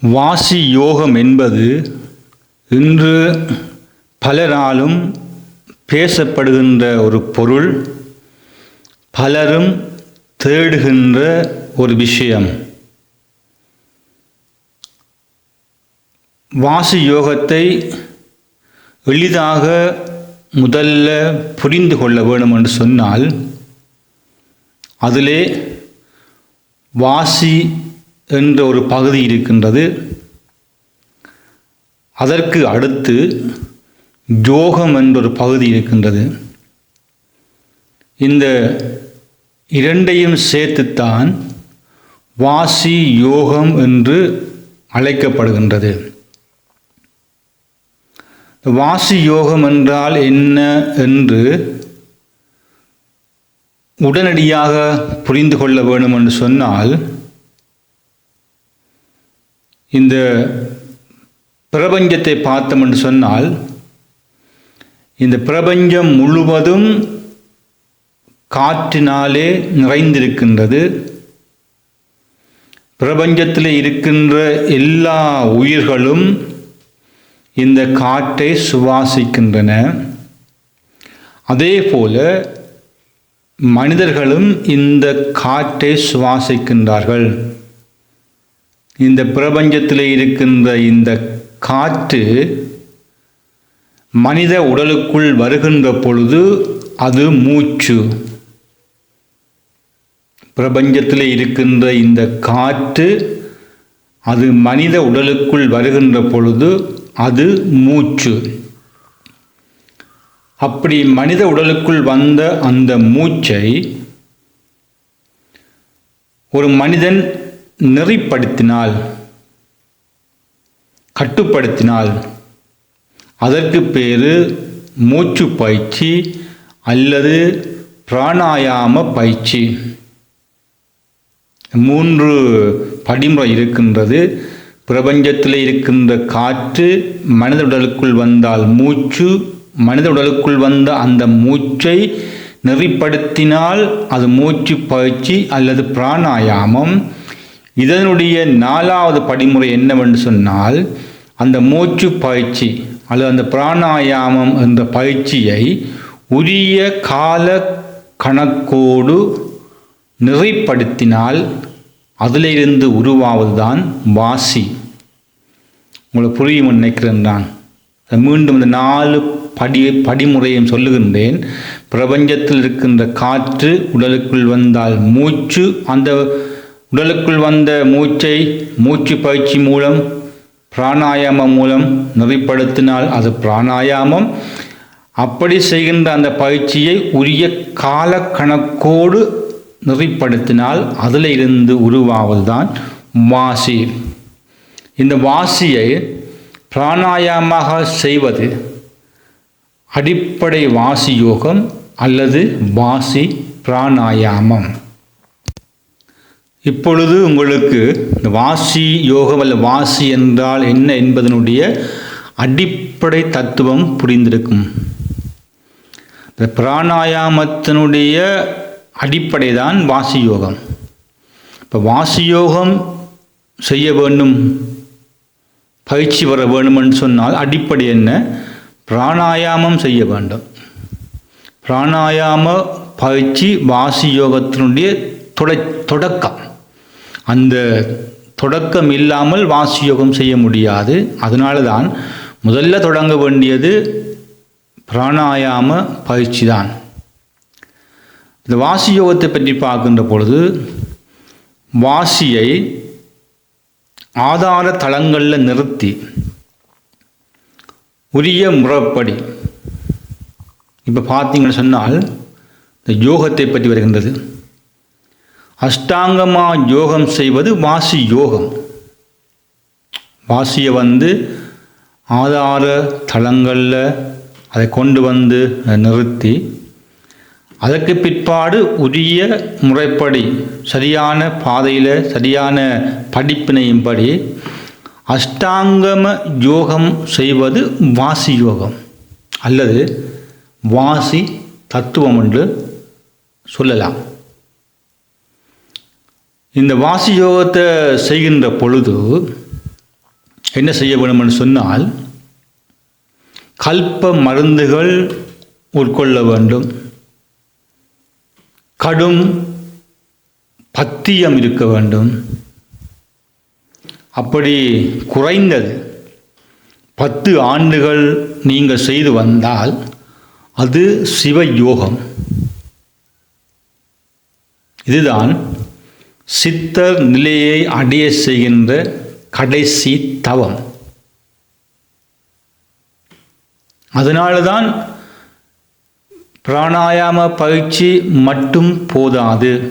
வாசி யோகம் என்பது இன்று பலராலும் பேசப்படுகின்ற ஒரு பொருள் பலரும் தேடுகின்ற ஒரு விஷயம். வாசி யோகத்தை எளிதாக முதல்ல புரிந்து கொள்ள வேண்டும் என்று சொன்னால் அதிலே வாசி என்ற ஒரு பகுதி இருக்கின்றது. அதற்கு அடுத்து யோகம் என்றொரு பகுதி இருக்கின்றது. இந்த இரண்டையும் சேர்த்துத்தான் வாசி யோகம் என்று அழைக்கப்படுகின்றது. வாசி யோகம் என்றால் என்ன என்று உடனடியாக புரிந்து கொள்ள வேண்டும் என்று சொன்னால் இந்த பிரபஞ்சத்தை பார்த்தோம் என்று சொன்னால் இந்த பிரபஞ்சம் முழுவதும் காற்றினாலே நிறைந்திருக்கின்றது. பிரபஞ்சத்தில் இருக்கின்ற எல்லா உயிர்களும் இந்த காற்றை சுவாசிக்கின்றன. அதே போல மனிதர்களும் இந்த காற்றை சுவாசிக்கின்றார்கள். இந்த பிரபஞ்சத்தில் இருக்கின்ற இந்த காற்று மனித உடலுக்குள் வருகின்ற பொழுது அது மூச்சு. பிரபஞ்சத்தில் இருக்கின்ற இந்த காற்று அது மனித உடலுக்குள் வருகின்ற பொழுது அது மூச்சு. அப்படி மனித உடலுக்குள் வந்த அந்த மூச்சை ஒரு மனிதன் நெறிப்படுத்தினால் கட்டுப்படுத்தினால் அதற்கு பேர் மூச்சு பயிற்சி அல்லது பிராணாயாம பயிற்சி. மூன்று படிமுறை இருக்கின்றது. பிரபஞ்சத்தில் இருக்கின்ற காற்று மனித உடலுக்குள் வந்தால் மூச்சு மனித உடலுக்குள் வந்த அந்த மூச்சை நெறிப்படுத்தினால் அது மூச்சு பயிற்சி அல்லது பிராணாயாமம். இதனுடைய நாலாவது படிமுறை என்னவென்று சொன்னால் அந்த மூச்சு பயிற்சி அல்லது அந்த பிராணாயாமம் என்ற பயிற்சியை உரிய கால கணக்கோடு நிறைப்படுத்தினால் அதிலிருந்து உருவாவதுதான் வாசி. உங்களை புரியும் நினைக்கிறேன் நான் மீண்டும் இந்த நாலு படி படிமுறையும் சொல்லுகின்றேன். பிரபஞ்சத்தில் இருக்கின்ற காற்று உடலுக்குள் வந்தால் மூச்சு அந்த உடலுக்குள் வந்த மூச்சை மூச்சு பயிற்சி மூலம் பிராணாயாமம் மூலம் நெறிப்படுத்தினால் அது பிராணாயாமம். அப்படி செய்கின்ற அந்த பயிற்சியை உரிய கால கணக்கோடு நெறிப்படுத்தினால் அதில் இருந்து உருவாவதுதான் வாசி இந்த வாசியை பிராணாயாமமாக செய்வது அடிப்படை வாசி யோகம் அல்லது வாசி பிராணாயாமம். இப்பொழுது உங்களுக்கு இந்த வாசி யோகம் அல்ல வாசி என்றால் என்ன என்பதனுடைய அடிப்படை தத்துவம் புரிந்திருக்கும். இந்த பிராணாயாமத்தினுடைய அடிப்படை தான் வாசி யோகம். இப்போ வாசி யோகம் செய்ய வேண்டும் பயிற்சி வர வேண்டுமென்று சொன்னால் அடிப்படை என்ன? பிராணாயாமம் செய்ய வேண்டும். பிராணாயாம பயிற்சி வாசி யோகத்தினுடைய தொட தொடக்கம். அந்த தொடக்கம் இல்லாமல் வாசி யோகம் செய்ய முடியாது. அதனால தான் முதல்ல தொடங்க வேண்டியது பிராணாயாம பயிற்சி தான் இந்த வாசி யோகத்தை பற்றி பார்க்கின்ற பொழுது வாசியை ஆதார தளங்களில் நிறுத்தி உரிய முறைப்படி இப்போ பார்த்தீங்கன்னு சொன்னால் இந்த யோகத்தை பற்றி வருகின்றது. அஷ்டாங்கமா யோகம் செய்வது வாசி யோகம். வாசியை வந்து ஆதார தளங்களில் அதை கொண்டு வந்து நிறுத்தி அதற்கு பிற்பாடு உரிய முறைப்படி சரியான பாதையில் சரியான படிப்பினையும்படி அஷ்டாங்கம யோகம் செய்வது வாசி யோகம். அல்லது வாசி தத்துவம் என்று சொல்லலாம். இந்த வாசி யோகத்தை செய்கின்ற பொழுது என்ன செய்ய வேணும்னு சொன்னால் கல்ப மருந்துகள் உட்கொள்ள வேண்டும். கடும் பத்தியம் இருக்க வேண்டும். அப்படி குறைந்தது பத்து ஆண்டுகள் நீங்கள் செய்து வந்தால் அது சிவயோகம். இதுதான் சித்தர் நிலையை அடைய செய்கின்ற கடைசி தவம். அதனால தான் பிராணாயாம பயிற்சி மட்டும் போதாது.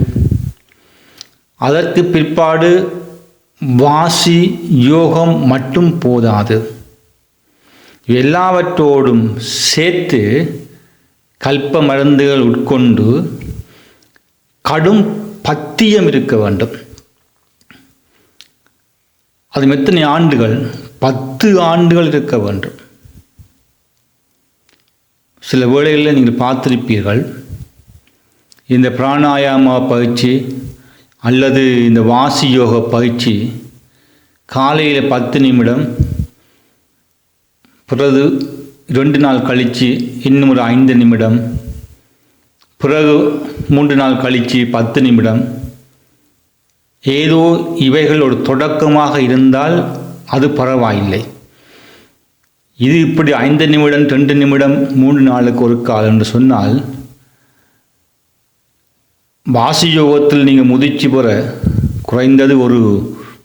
அதற்கு பிற்பாடு வாசி யோகம் மட்டும் போதாது. எல்லாவற்றோடும் சேர்த்து கல்ப மருந்துகள் உட்கொண்டு கடும் பத்தியம் இருக்க வேண்டும். அது எத்தனை ஆண்டுகள்? பத்து ஆண்டுகள் இருக்க வேண்டும். சில வேளைகளில் நீங்கள் பார்த்திருப்பீர்கள் இந்த பிராணாயாம பயிற்சி அல்லது இந்த வாசி யோக பயிற்சி காலையில் பத்து நிமிடம் பிறகு ரெண்டு நாள் கழித்து இன்னும் ஒரு ஐந்து நிமிடம் பிறகு மூன்று நாள் கழித்து பத்து நிமிடம். ஏதோ இவைகள் ஒரு தொடக்கமாக இருந்தால் அது பரவாயில்லை. இது இப்படி ஐந்து நிமிடம் ரெண்டு நிமிடம் மூன்று நாளுக்கு ஒரு கால் என்று சொன்னால் வாசி யோகத்தில் நீங்கள் முதிர்ச்சி பெற குறைந்தது ஒரு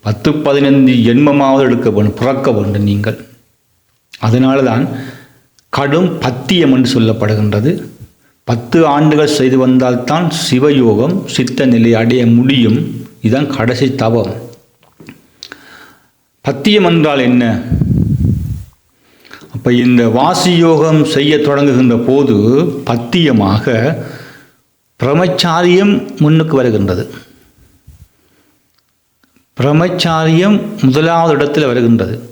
பத்து பதினைந்து ஜென்மமாவது எடுக்க வேண்டும் பிறக்க வேண்டும் நீங்கள். அதனால தான் கடும் பத்தியம் என்று சொல்லப்படுகின்றது. பத்து ஆண்டுகள் செய்து வந்தால்தான் சிவயோகம் சித்த நிலை அடைய முடியும். இதுதான் கடைசி தவம். பத்தியம் என்றால் என்ன? அப்போ இந்த வாசி யோகம் செய்ய தொடங்குகின்ற போது பத்தியமாக பிரமச்சாரியம் முன்னுக்கு வருகின்றது. பிரமச்சாரியம் முதலாவது இடத்தில் வருகின்றது.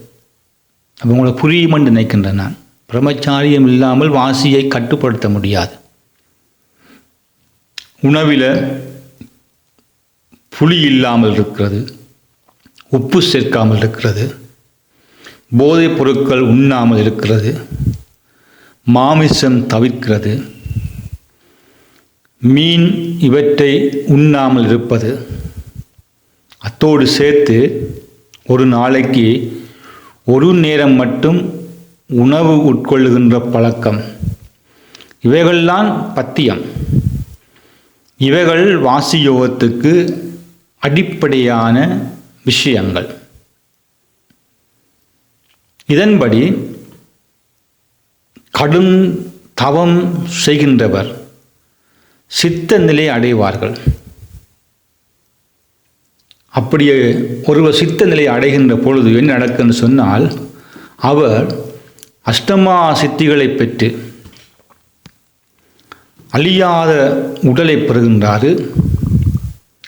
அப்போ உங்களை புரியுமென்று நினைக்கின்றேன் நான். பிரமச்சாரியம் இல்லாமல் வாசியை கட்டுப்படுத்த முடியாது. உணவில் புளி இல்லாமல் இருக்கிறது உப்பு சேர்க்காமல் இருக்கிறது போதைப் பொருட்கள் உண்ணாமல் இருக்கிறது மாமிசம் தவிர்க்கிறது மீன் இவற்றை உண்ணாமல் இருப்பது அத்தோடு சேர்த்து ஒரு நாளைக்கு ஒரு நேரம் மட்டும் உணவு உட்கொள்ளுகின்ற பழக்கம். இவைகள்தான் பத்தியம். இவைகள் வாசி யோகத்துக்கு அடிப்படையான விஷயங்கள். இதன்படி கடும் தவம் செய்கின்றவர் சித்த நிலை அடைவார்கள். அப்படியே ஒருவர் சித்த நிலை அடைகின்ற பொழுது என்ன நடக்குன்னு சொன்னால் அவர் அஷ்டமா சித்திகளை பெற்று அழியாத உடலை பெறுகின்றாரு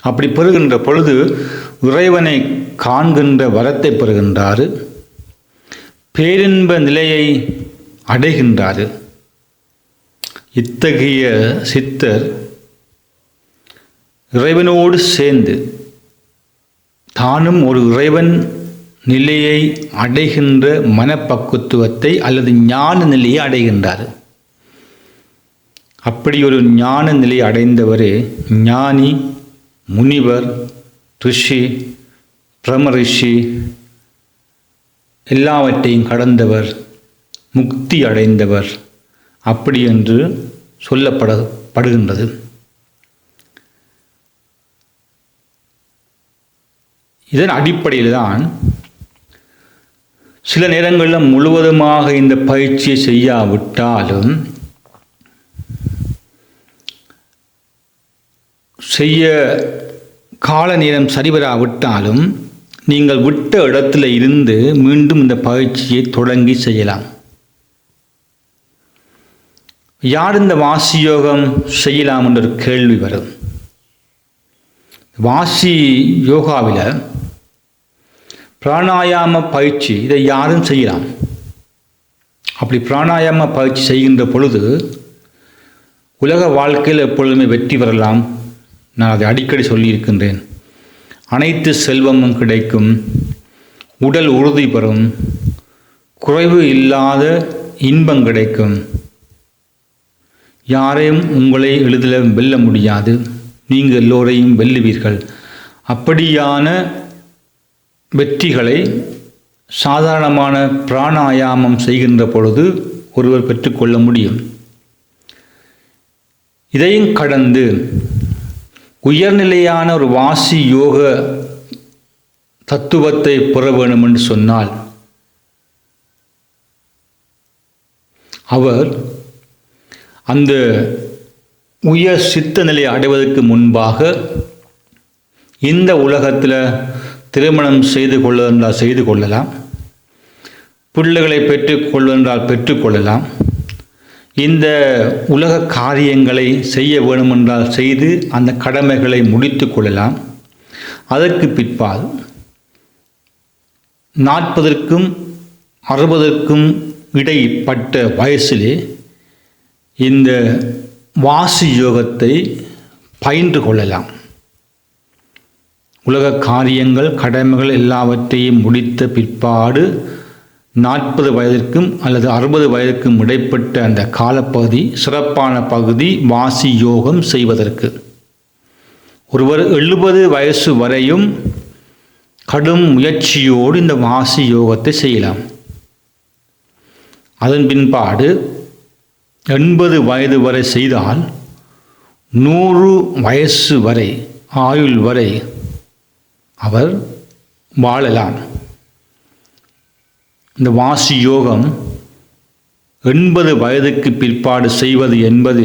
அப்படி பெறுகின்ற பொழுது இறைவனை காண்கின்ற வரத்தை பெறுகின்றாரு. பேரின்ப நிலையை அடைகின்றாரு. இத்தகைய சித்தர் இறைவனோடு சேர்ந்து தானும் ஒரு இறைவன் நிலையை அடைகின்ற மனப்பக்குத்துவத்தை அல்லது ஞான நிலையை அடைகின்றார். அப்படி ஒரு ஞான நிலை அடைந்தவரே ஞானி முனிவர் ரிஷி பிரம ரிஷி எல்லாவற்றையும் கடந்தவர் முக்தி அடைந்தவர் அப்படி என்று சொல்லப்பட படுகின்றது இதன் அடிப்படையில் தான் சில நேரங்களில் முழுவதுமாக இந்த பயிற்சியை செய்யாவிட்டாலும் செய்ய கால நேரம் சரிவராவிட்டாலும் நீங்கள் விட்ட இடத்துல இருந்து மீண்டும் இந்த பயிற்சியை தொடங்கி செய்யலாம். யார் இந்த வாசி யோகம் செய்யலாம் என்ற ஒரு கேள்வி வரும். வாசி யோகாவில் பிராணாயாம பயிற்சி இதை யாரும் செய்யலாம். அப்படி பிராணாயாம பயிற்சி செய்கின்ற பொழுது உலக வாழ்க்கையில் எப்பொழுதுமே வெற்றி பெறலாம் நான் அதை அடிக்கடி சொல்லியிருக்கின்றேன். அனைத்து செல்வமும் கிடைக்கும். உடல் உறுதி பெறும். குறைவு இல்லாத இன்பம் கிடைக்கும். யாரையும் உங்களை எளிதில் வெல்ல முடியாது. நீங்கள் எல்லோரையும் வெல்லுவீர்கள். அப்படியான வெற்றிகளை சாதாரணமான பிராணாயாமம் செய்கின்ற பொழுது ஒருவர் பெற்றுக்கொள்ள முடியும். இதையும் கடந்து உயர்நிலையான ஒரு வாசி யோக தத்துவத்தை பெற வேணும் என்று சொன்னால் அவர் அந்த உயர் சித்த நிலையை அடைவதற்கு முன்பாக இந்த உலகத்தில் திருமணம் செய்து கொள்வதென்றால் செய்து கொள்ளலாம் பிள்ளைகளை பெற்றுக்கொள்வதென்றால் பெற்றுக்கொள்ளலாம் இந்த உலக காரியங்களை செய்ய வேணுமென்றால் செய்து அந்த கடமைகளை முடித்து கொள்ளலாம். அதற்கு பிற்பால் நாற்பதற்கும் அறுபதற்கும் இடைப்பட்ட வயசிலே இந்த வாசி யோகத்தை பயின்று கொள்ளலாம். உலக காரியங்கள் கடமைகள் எல்லாவற்றையும் முடித்த பிற்பாடு நாற்பது வயதிற்கும் அல்லது அறுபது வயதிற்கும் இடைப்பட்ட அந்த காலப்பகுதி சிறப்பான பகுதி வாசி யோகம் செய்வதற்கு. ஒருவர் எழுபது வயசு வரையும் கடும் முயற்சியோடு இந்த வாசி யோகத்தை செய்யலாம். அதன் பின்பாடு எண்பது வயது வரை செய்தால் நூறு வயசு வரை ஆயுள் வரை அவர் வாழலாம். இந்த வாசி யோகம் எண்பது வயதுக்கு பிற்பாடு செய்வது என்பது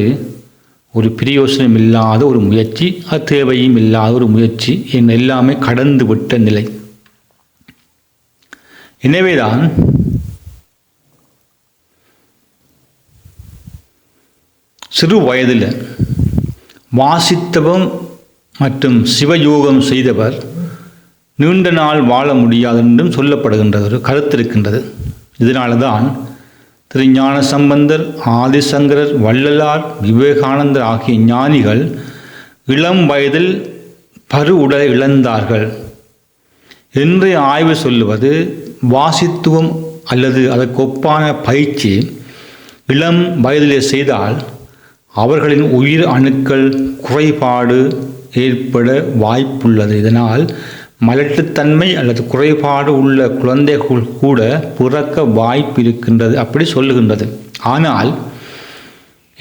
ஒரு பிரயோசனம் இல்லாத ஒரு முயற்சி அது தேவையும் இல்லாத ஒரு முயற்சி என் எல்லாமே கடந்து விட்ட நிலை. எனவேதான் சிறு வயதில் வாசித்தவம் மற்றும் சிவயோகம் செய்தவர் நீண்ட நாள் வாழ முடியாது என்றும் சொல்லப்படுகின்ற ஒரு கருத்து இருக்கின்றது. இதனால தான் திரு ஞான சம்பந்தர் ஆதிசங்கரர் வள்ளலார் விவேகானந்தர் ஆகிய ஞானிகள் இளம் வயதில் பரு உடலை இழந்தார்கள். என்று ஆய்வு சொல்லுவது வாசித்துவம் அல்லது அதற்கு ஒப்பான பயிற்சி இளம் வயதிலே செய்தால் அவர்களின் உயிர் அணுக்கள் குறைபாடு ஏற்பட வாய்ப்புள்ளது. இதனால் மலட்டுத்தன்மை அல்லது குறைபாடு உள்ள குழந்தைகள் கூட பிறக்க வாய்ப்பு இருக்கின்றது அப்படி சொல்லுகின்றது. ஆனால்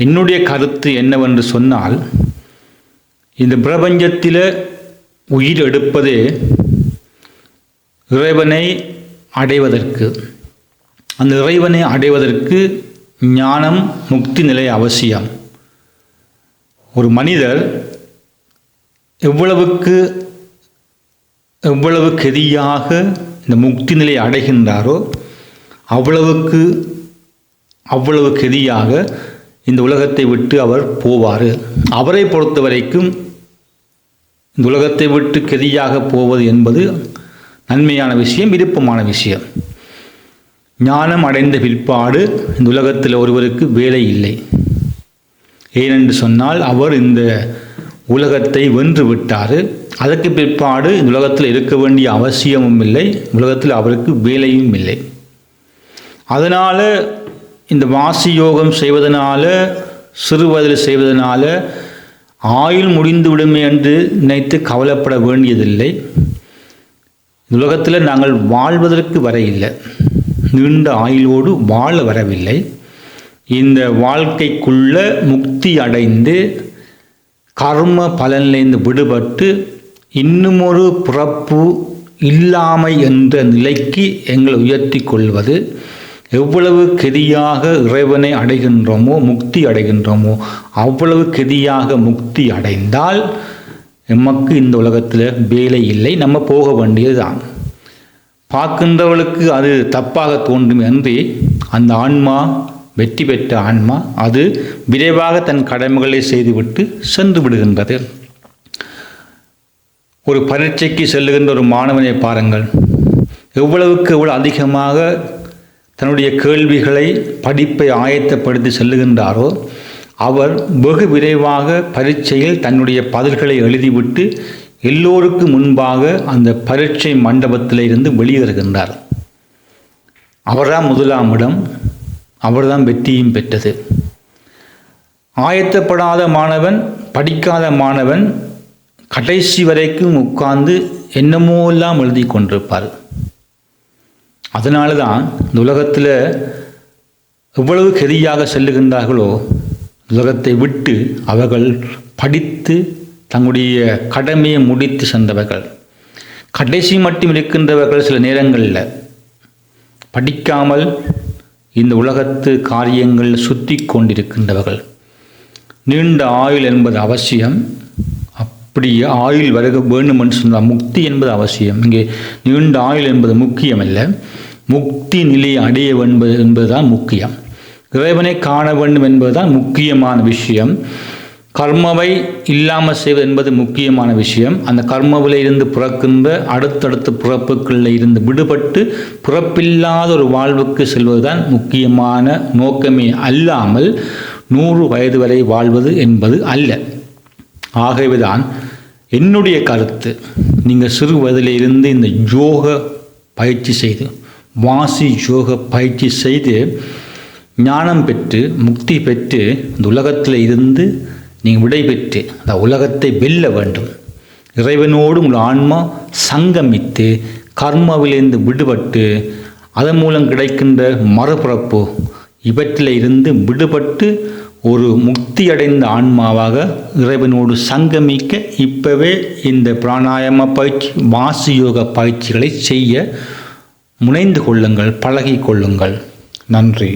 என்னுடைய கருத்து என்னவென்று சொன்னால் இந்த பிரபஞ்சத்தில் உயிர் எடுப்பதே இறைவனை அடைவதற்கு அந்த இறைவனை அடைவதற்கு ஞானம் முக்தி நிலை அவசியம். ஒரு மனிதர் எவ்வளவுக்கு எவ்வளவு கெதியாக இந்த முக்தி நிலை அடைகின்றாரோ அவ்வளவுக்கு அவ்வளவு கெதியாக இந்த உலகத்தை விட்டு அவர் போவார். அவரை பொறுத்த வரைக்கும் இந்த உலகத்தை விட்டு கெதியாக போவது என்பது நன்மையான விஷயம் விருப்பமான விஷயம். ஞானம் அடைந்த பிற்பாடு இந்த உலகத்தில் ஒருவருக்கு வேலை இல்லை. ஏனென்று சொன்னால் அவர் இந்த உலகத்தை வென்று விட்டார். அதற்கு பிற்பாடு இந்த உலகத்தில் இருக்க வேண்டிய அவசியமும் இல்லை. உலகத்தில் அவருக்கு வேலையும் இல்லை. அதனால் இந்த வாசி யோகம் செய்வதனால சிறு வயதில் செய்வதனால ஆயுள் முடிந்து விடுமே என்று நினைத்து கவலைப்பட வேண்டியதில்லை. இந்த உலகத்தில் நாங்கள் வாழ்வதற்கு வர இல்லை. நீண்ட ஆயுளோடு வாழ வரவில்லை. இந்த வாழ்க்கைக்குள்ள முக்தி அடைந்து கர்ம பலனிலிருந்து விடுபட்டு இன்னுமொரு பிறப்பு இல்லாமை என்ற நிலைக்கு எங்களை உயர்த்தி கொள்வது. எவ்வளவு கெதியாக இறைவனை அடைகின்றோமோ முக்தி அடைகின்றோமோ அவ்வளவு கெதியாக முக்தி அடைந்தால் எமக்கு இந்த உலகத்தில் வேலை இல்லை நம்ம போக வேண்டியதுதான். பார்க்கின்றவளுக்கு அது தப்பாக தோன்றும் என்று அந்த ஆன்மா வெற்றி பெற்ற ஆன்மா அது விரைவாக தன் கடமைகளை செய்துவிட்டு சென்று விடுகின்றது. ஒரு பரீட்சைக்கு செல்லுகின்ற ஒரு மாணவனை பாருங்கள். எவ்வளவுக்கு எவ்வளோ அதிகமாக தன்னுடைய கேள்விகளை படிப்பை ஆயத்தப்படுத்தி செல்லுகின்றாரோ அவர் வெகு விரைவாக பரீட்சையில் தன்னுடைய பதில்களை எழுதிவிட்டு எல்லோருக்கும் முன்பாக அந்த பரீட்சை மண்டபத்தில் இருந்து வெளியேறுகின்றார். அவர்தான் முதலாம் இடம். அவர்தான் வெற்றியும் பெற்றது. ஆயத்தப்படாத மாணவன் படிக்காத மாணவன் கடைசி வரைக்கும் உட்கார்ந்து என்னமோ எல்லாம் எழுதி கொண்டிருப்பார். அதனால தான் இந்த உலகத்தில் எவ்வளவு கெதியாக செல்லுகின்றார்களோ உலகத்தை விட்டு அவர்கள் படித்து தங்களுடைய கடமையை முடித்து சென்றவர்கள். கடைசி மட்டும் இருக்கின்றவர்கள் சில நேரங்களில். படிக்காமல் இந்த உலகத்து காரியங்கள் சுற்றி கொண்டிருக்கின்றவர்கள். நீண்ட ஆயுள் என்பது அவசியம். அப்படி ஆயுள் வருக வேண்டும் என்று சொன்னால் முக்தி என்பது அவசியம். இங்கே நீண்ட ஆயுள் என்பது முக்கியமல்ல. முக்தி நிலையை அடைய வேண்டும் என்பதுதான் முக்கியம். இறைவனை காண வேண்டும் என்பதுதான் முக்கியமான விஷயம். கர்மவை இல்லாமல் செய்வது என்பது முக்கியமான விஷயம். அந்த கர்மவில் இருந்து பிறக்கின்ற அடுத்தடுத்த பிறப்புகளில் இருந்து விடுபட்டு பிறப்பில்லாத ஒரு வாழ்வுக்கு செல்வதுதான் முக்கியமான நோக்கமே அல்லாமல் நூறு வயது வரை வாழ்வது என்பது அல்ல. ஆகவேதான் என்னுடைய கருத்து நீங்கள் சிறு வயதிலிருந்து இந்த யோக பயிற்சி செய்து வாசி யோக பயிற்சி செய்து ஞானம் பெற்று முக்தி பெற்று இந்த உலகத்தில் இருந்து நீங்கள் விடைபெற்று அந்த உலகத்தை வெல்ல வேண்டும். இறைவனோடு உங்கள் ஆன்மா சங்கமித்து கர்மாவிலிருந்து விடுபட்டு அதன் மூலம் கிடைக்கின்ற மறுபிறப்பு இவற்றில் இருந்து விடுபட்டு ஒரு முக்தி அடைந்த ஆன்மாவாக இறைவனோடு சங்கமிக்க இப்பவே இந்த பிராணாயாம பயிற்சி வாசு யோக பயிற்சிகளை செய்ய முனைந்து கொள்ளுங்கள் பழகி கொள்ளுங்கள். நன்றி.